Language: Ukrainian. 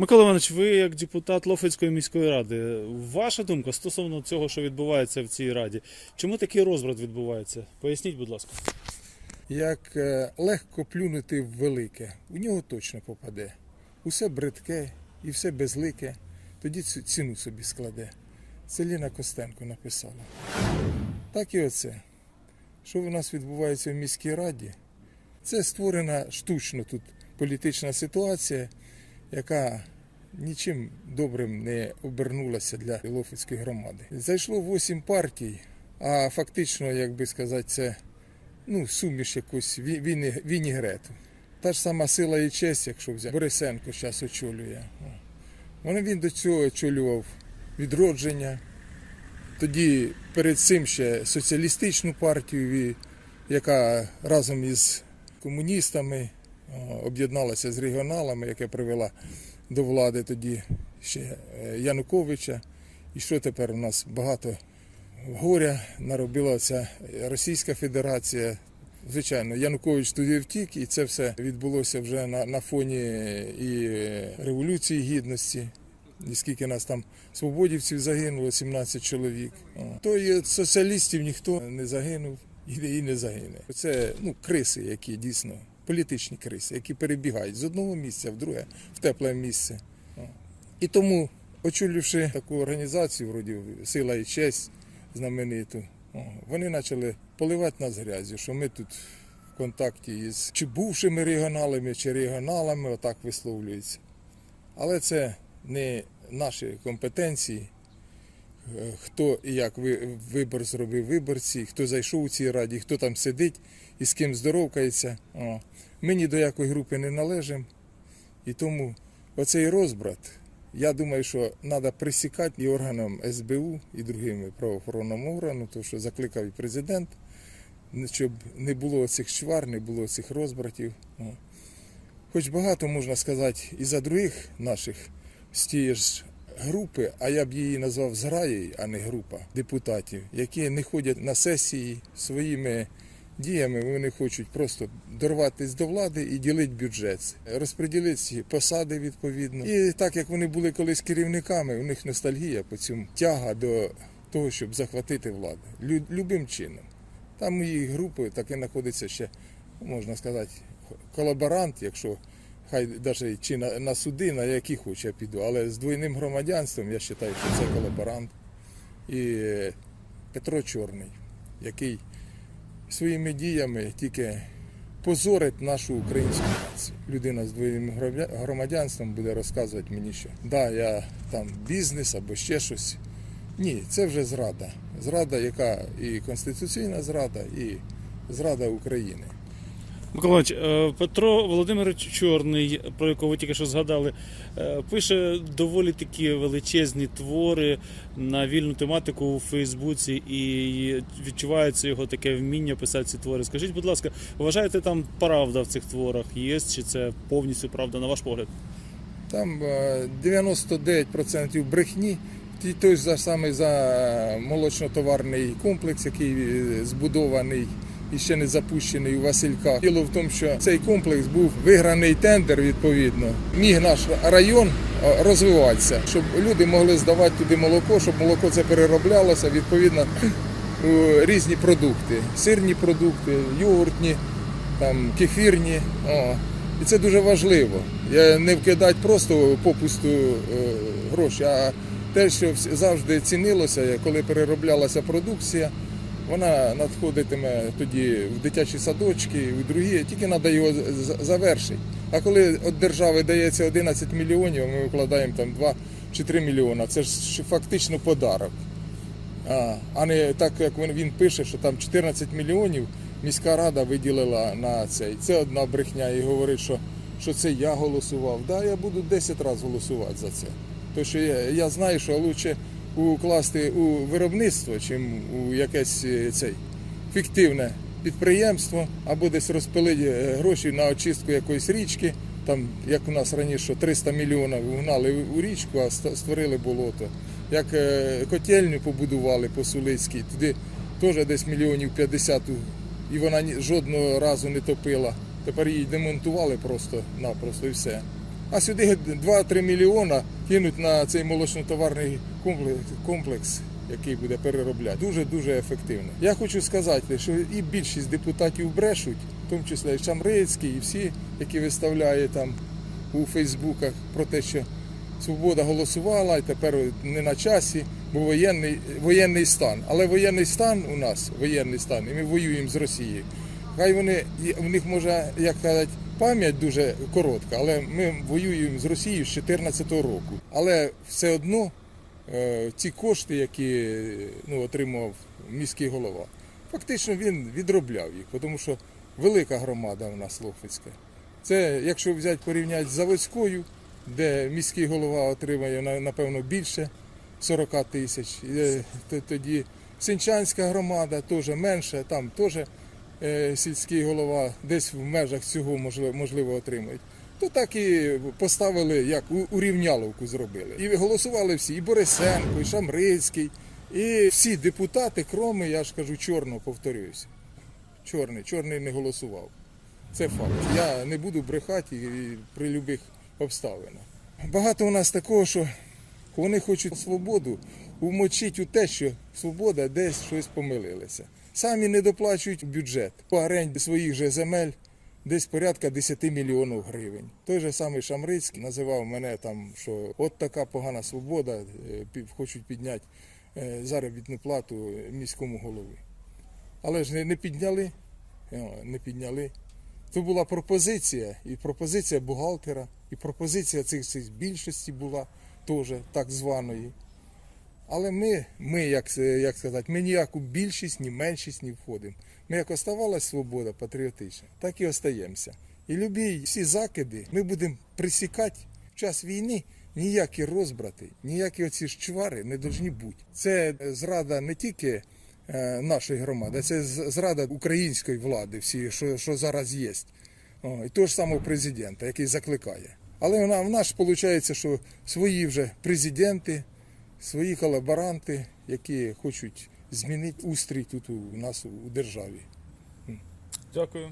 Микола Іванович, ви як депутат Лофицької міської ради, ваша думка стосовно цього, що відбувається в цій раді, чому такий розбрат відбувається? Поясніть, будь ласка. Як е, легко плюнути в велике, у нього точно попаде. Усе бридке і все безлике, тоді ціну собі складе. Це Ліна Костенко написала. Так і оце. Що в нас відбувається в міській раді? Це створена штучно тут політична ситуація, яка нічим добрим не обернулася для Лофицької громади. Зайшло 8 партій, а фактично, як би сказати, це ну, суміш якусь ві- вінігрету. Та ж сама сила і честь, якщо взяти. Борисенко зараз очолює. Вони він до цього очолював відродження. Тоді перед цим ще соціалістичну партію, яка разом із комуністами об'єдналася з регіоналами, яка привела до влади тоді ще е, Януковича. І що тепер у нас багато горя наробила ця Російська Федерація. Звичайно, Янукович туди втік, і це все відбулося вже на, на фоні і Революції Гідності. І скільки нас там свободівців загинуло, 17 чоловік. То і соціалістів ніхто не загинув і не загине. Це ну, криси, які дійсно політичні криси, які перебігають з одного місця в друге, в тепле місце. І тому, очолювши таку організацію, вроді Сила і честь знамениту, вони почали поливати нас грязю, що ми тут в контакті із чи бувшими регіоналами, чи регіоналами, отак висловлюється. Але це не наші компетенції. Е, Хто і як вибор зробив виборці, хто зайшов у цій раді, хто там сидить і з ким здоровкається. О. Ми ні до якої групи не належимо. І тому оцей розбрат, я думаю, що треба присікати і органам СБУ, і другими правоохоронним органам, тому що закликав і президент, щоб не було цих чвар, не було цих розбратів. Хоч багато можна сказати і за других наших з ж групи, а я б її назвав зграєю, а не група депутатів, які не ходять на сесії своїми діями. Вони хочуть просто дорватися до влади і ділити бюджет, розподілити посади відповідно. І так як вони були колись керівниками, у них ностальгія по цьому тяга до того, щоб захватити владу Лю- любим чином. Там у їх групи таки знаходиться ще, можна сказати, колаборант, якщо хай навіть чи на, на суди, на які хоче я піду, але з двойним громадянством я вважаю, що це колаборант. І Петро Чорний, який своїми діями тільки позорить нашу українську націю. Людина з двойним громадянством буде розказувати мені, що да, я там бізнес або ще щось. Ні, це вже зрада. Зрада, яка і конституційна зрада, і зрада України. Микола Іванович, е, Петро Володимирович Чорний, про якого ви тільки що згадали, е, пише доволі такі величезні твори на вільну тематику у Фейсбуці і відчувається його таке вміння писати ці твори. Скажіть, будь ласка, вважаєте, там правда в цих творах є, чи це повністю правда, на ваш погляд? Там е, 99% брехні. Ті- Той ж за- самий за молочно-товарний комплекс, який е, збудований і ще не запущений у Васильках. Діло в тому, що цей комплекс був виграний тендер відповідно. Міг наш район е, розвиватися, щоб люди могли здавати туди молоко, щоб молоко це перероблялося відповідно різні продукти, сирні продукти, йогуртні, там кефірні. О. І це дуже важливо. Не вкидати просто попусту е, гроші, а те, що завжди цінилося, коли перероблялася продукція, вона надходитиме тоді в дитячі садочки, в другі, тільки треба його завершити. А коли від держави дається 11 мільйонів, ми викладаємо там 2 чи 3 мільйони, це ж фактично подарок. А, не так, як він пише, що там 14 мільйонів міська рада виділила на цей. Це одна брехня і говорить, що, що це я голосував. Да, я буду 10 разів голосувати за це. Тому що я, я знаю, що краще укласти у виробництво, чим у якесь е, цей фіктивне підприємство, або десь розпилити е, гроші на очистку якоїсь річки. Там, як у нас раніше, 300 мільйонів вгнали у річку, а створили болото. Як е, котельню побудували по Сулицькій, туди теж десь мільйонів 50, і вона жодного разу не топила. Тепер її демонтували просто-напросто і все. А сюди 2-3 мільйона кинуть на цей молочно-товарний комплекс, який буде переробляти. Дуже-дуже ефективно. Я хочу сказати, що і більшість депутатів брешуть, в тому числі і Шамрицький, і всі, які виставляє там у Фейсбуках про те, що Свобода голосувала і тепер не на часі, бо воєнний, воєнний стан. Але воєнний стан у нас, воєнний стан, і ми воюємо з Росією. Хай вони, в них може, як кажуть, пам'ять дуже коротка, але ми воюємо з Росією з 2014 року. Але все одно е, ці кошти, які ну, отримав міський голова, фактично він відробляв їх, тому що велика громада у нас Лохвицька. Це, якщо взяти порівняти з Заводською, де міський голова отримає напевно більше 40 тисяч, е, тоді Синчанська громада теж менше, там теж сільський голова десь в межах цього можливо, можливо отримують. То так і поставили, як урівняловку зробили. І голосували всі, і Борисенко, і Шамрицький, і всі депутати, кроме, я ж кажу, чорного, повторююся. Чорний, чорний не голосував. Це факт. Я не буду брехати при будь-яких обставинах. Багато у нас такого, що вони хочуть свободу умочити у те, що свобода десь щось помилилася. Самі не доплачують бюджет по оренді своїх же земель десь порядка 10 мільйонів гривень. Той же самий Шамрицький називав мене там, що от така погана свобода, е, хочуть підняти е, заробітну плату міському голові. Але ж не, підняли, не підняли. Це була пропозиція, і пропозиція бухгалтера, і пропозиція цих, цих більшості була теж так званої. Але ми, ми як, як сказати, ми ніяку більшість, ні меншість не входимо. Ми як оставалась свобода патріотична, так і остаємося. І любі всі закиди ми будемо присікати в час війни. Ніякі розбрати, ніякі оці ж чвари не повинні бути. Це зрада не тільки е, нашої громади, це зрада української влади, всі, що, що зараз є. О, і того ж самого президента, який закликає. Але в нас виходить, що свої вже президенти, свої колаборанти, які хочуть змінити устрій тут у нас у державі. Дякую.